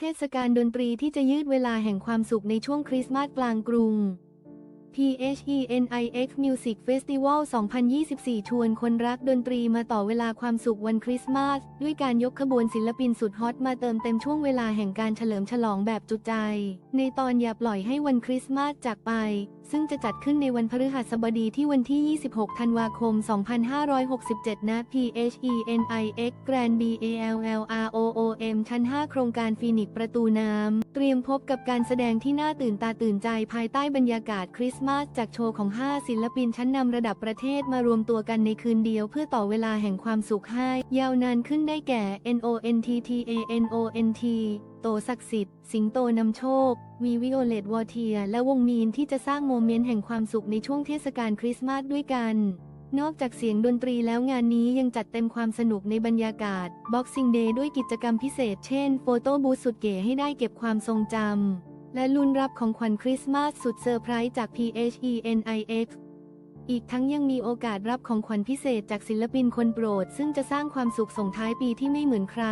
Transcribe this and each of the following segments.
เทศกาลดนตรีที่จะยืดเวลาแห่งความสุขในช่วงคริสต์มาสกลางกรุง PHENIX Music Festival 2024 ชวนคนรักดนตรีมาต่อเวลาความสุขวันคริสต์มาส ด้วยการยกขบวนศิลปินสุดฮอตมาเติมเต็มช่วงเวลาแห่งการเฉลิมฉลองแบบจุใจ ในตอนอย่าปล่อยให้วันคริสต์มาสจากไป ซึ่งจะจัดขึ้นในวันพฤหัสบดีที่วันที่ 26 ธันวาคม 2567 ณ PHENIX Grand BALLROOM ชั้น 5 โครงการฟีนิกประตูน้ำ เตรียมพบกับการแสดงที่น่าตื่นตาตื่นใจภายใต้บรรยากาศคริสต์มาสจากโชว์ของ 5 ศิลปินชั้นนำระดับประเทศมารวมตัวกันในคืนเดียวเพื่อต่อเวลาแห่งความสุขให้ ยาวนานขึ้นได้แก่ NONTTANONT โตศักดิ์สิทธิ์ สิงโตนำโชค วีวิโอเลตวอเทีย และวงมีนที่จะสร้างโมเมนต์แห่งความสุขในช่วงเทศกาลคริสต์มาสด้วยกันนอกจากเสียงดนตรีแล้วงานนี้ยังจัดเต็มความสนุกในบรรยากาศ Boxing Day ด้วยกิจกรรมพิเศษเช่น โฟโต้บูธสุดเก๋ให้ได้เก็บความทรงจำ และลุ้นรับของขวัญคริสต์มาสสุดเซอร์ไพรส์จาก PHENIX อีกทั้งยังมีโอกาสรับของขวัญพิเศษจากศิลปินคนโปรด ซึ่งจะสร้างความสุขส่งท้ายปีที่ไม่เหมือนใคร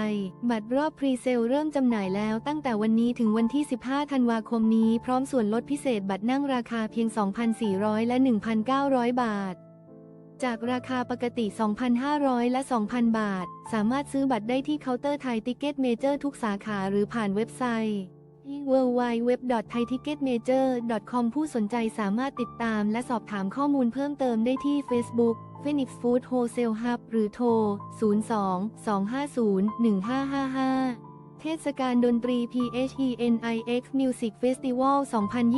บัตรรอบพรีเซลเริ่มจำหน่ายแล้วตั้งแต่วันนี้ถึงวันที่ 15 ธันวาคมนี้ พร้อมส่วนลดพิเศษบัตรนั่งราคาเพียง 2,400 และ 1,900 บาท จากราคาปกติ 2,500 และ 2,000 บาท สามารถซื้อบัตรได้ที่เคาน์เตอร์ไทยติเก็ตเมเจอร์ทุกสาขาหรือผ่านเว็บไซต์ ที่ www.thaiticketmajor.com ผู้สนใจสามารถติดตามและสอบถามข้อมูลเพิ่มเติมได้ที่ Facebook Phoenix Food Wholesale Hub หรือโทร 02-250-1555 เทศกาลดนตรี PHENIX Music Festival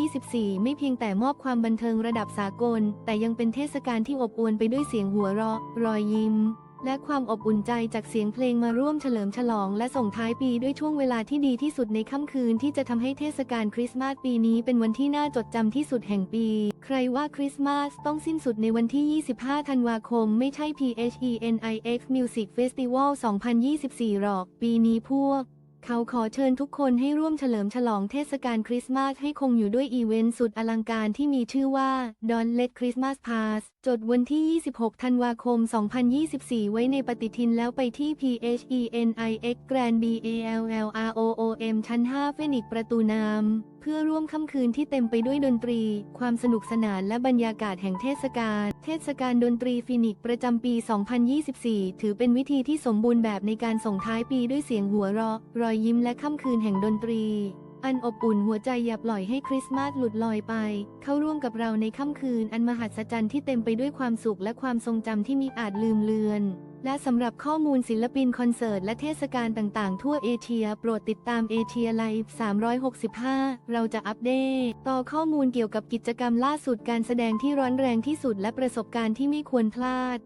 2024 ไม่เพียงแต่มอบความบันเทิงระดับสากล แต่ยังเป็นเทศกาลที่อบอวลไปด้วยเสียงหัวเราะ รอยยิ้ม และความอบอุ่นใจจากเสียงเพลงมาร่วมเฉลิมฉลอง และส่งท้ายปีด้วยช่วงเวลาที่ดีที่สุดในค่ำคืนที่จะทำให้เทศกาลคริสต์มาสปีนี้เป็นวันที่น่าจดจำที่สุดแห่งปี ใครว่าคริสต์มาสต้องสิ้นสุดในวันที่ 25 ธันวาคม ไม่ใช่ PHENIX Music Festival 2024 หรอก ปีนี้พวก เขาขอเชิญทุกคนให้ร่วมเฉลิมฉลองเทศกาลคริสต์มาสให้คงอยู่ด้วยอีเวนต์สุดอลังการที่มีชื่อว่า Don't Let Christmas Pass จดวันที่ 26 ธันวาคม 2024 ไว้ในปฏิทินแล้วไปที่ PHENIX Grand BALLROOM ชั้น 5 เฟนิกซ์ประตูน้ำ พื่อร่วมค่ำคืนที่เต็มไปด้วยดนตรี ความสนุกสนานและบรรยากาศแห่งเทศกาล เทศกาลดนตรีฟินิกประจำปี 2024 ถือเป็นวิธีที่สมบูรณ์แบบในการส่งท้ายปีด้วยเสียงหัวเราะ รอยยิ้มและค่ำคืนแห่งดนตรีอันอบอุ่นหัวใจอย่าปล่อยให้คริสต์มาสหลุดลอยไป เข้าร่วมกับเราในค่ำคืนอันมหัศจรรย์ที่เต็มไปด้วยความสุขและความทรงจำที่มิอาจลืมเลือน และสำหรับข้อมูลศิลปินคอนเสิร์ตและเทศกาลต่างๆ ทั่วเอเชีย โปรดติดตามเอเชียไลฟ์365 เราจะอัปเดต ต่อข้อมูลเกี่ยวกับกิจกรรมล่าสุดการแสดงที่ร้อนแรงที่สุดและประสบการณ์ที่ไม่ควรพลาด